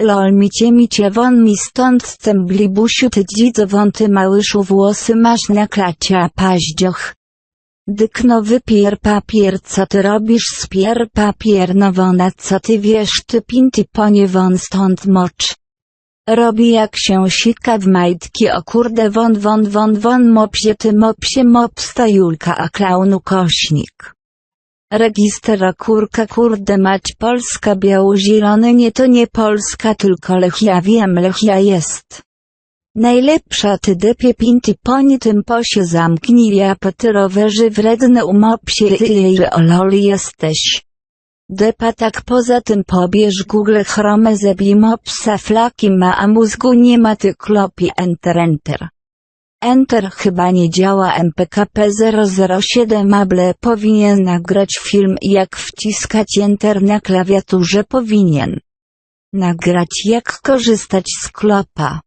Lol micie micie won mi stąd cemblibusiu ty dzidzo won ty małyszu włosy masz na klacie a paździoch. Dyk no wypier papier co ty robisz spier papier no wona co ty wiesz ty pinty ponie won stąd mocz. Robi jak się sika w majtki o kurde won won won won mopsie ty mopsie mopsta Julka a klaunu kośnik. Register a kurka kurde mać Polska biało-zielony nie to nie Polska tylko Lechia wiem Lechia jest. Najlepsza ty depie pinty poni tym posie zamknij ja ty rowerzy wredne umopsie ile ololi jesteś. Depa tak poza tym pobierz Google Chrome zebij mopsa flaki ma a mózgu nie ma ty klopi enter enter. Enter chyba nie działa MPKP 007 able powinien nagrać film jak wciskać Enter na klawiaturze powinien nagrać jak korzystać z klopa.